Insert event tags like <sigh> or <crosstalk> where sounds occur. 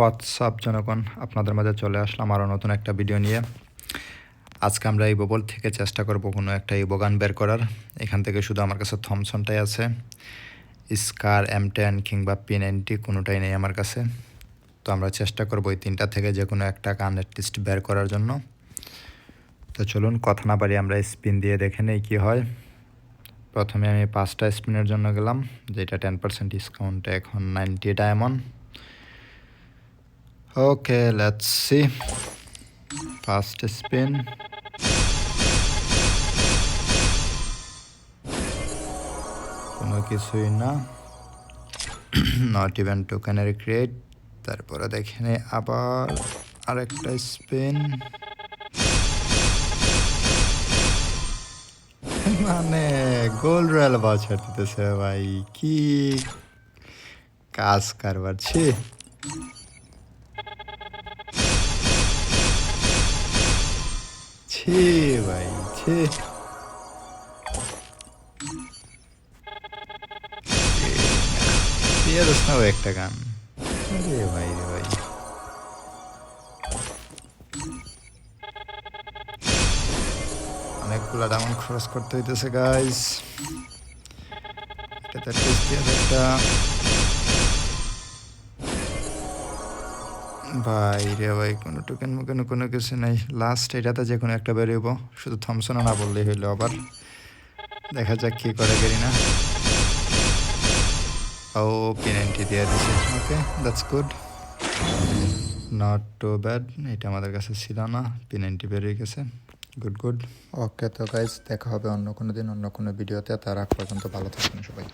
WhatsApp জনগণ, আপনাদের মাঝে চলে আসলাম আরও নতুন একটা ভিডিও নিয়ে। আজকে আমরা এই ববল থেকে চেষ্টা করব কোনো একটা ইবোগান বের করার। এখান থেকে শুধু আমার কাছে থমসনটাই আছে। স্কার, এম টেন কিংবা পি নাইনটি কোনোটাই নেই আমার কাছে। তো আমরা চেষ্টা করব এই তিনটা থেকে যে কোনো একটা গান অ্যাটলিস্ট বের করার জন্য। তো চলুন কথা না পারি আমরা স্পিন দিয়ে দেখে নেই কী হয়। প্রথমে আমি পাঁচটা স্পিনের জন্য গেলাম, যেটা টেন পার্সেন্ট ডিসকাউন্টে এখন ninety diamond. Okay let's see first spin কোনো কিছুই না। নট ইভেন টোকেনের ক্রিয়েট তারপরে দেখে আবার আরেকটা স্পিন <laughs> মানে গোল রয়্যাল বাছার দিতেছে ভাই, কি কাজ কারবার, ছি। ছি ভাই ছি ও একটা গান। রে ভাই রে ভাই। অনেকগুলো ডায়মন্ড খরচ করতে হইতেছে গাইস দিয়ে একটা ভাই রে ভাই, কোনো টোকেন মোকেন কোনো কিছু নাই। লাস্ট এটাতে যে কোনো একটা বেরোব শুধু থমসনও না বললেই হইল আবার। দেখা যাক কি করে গেরি না। ও পেনাল্টি দিয়ে দিছে। Okay that's good not too bad এটা আমাদের কাছে ছিল না। পেনাল্টি বেরিয়ে গেছে। গুড গুড ওকে তো গাইজ দেখা হবে অন্য কোনো দিন, অন্য কোনো ভিডিওতে তার পর্যন্ত ভালো থাকুন সবাই।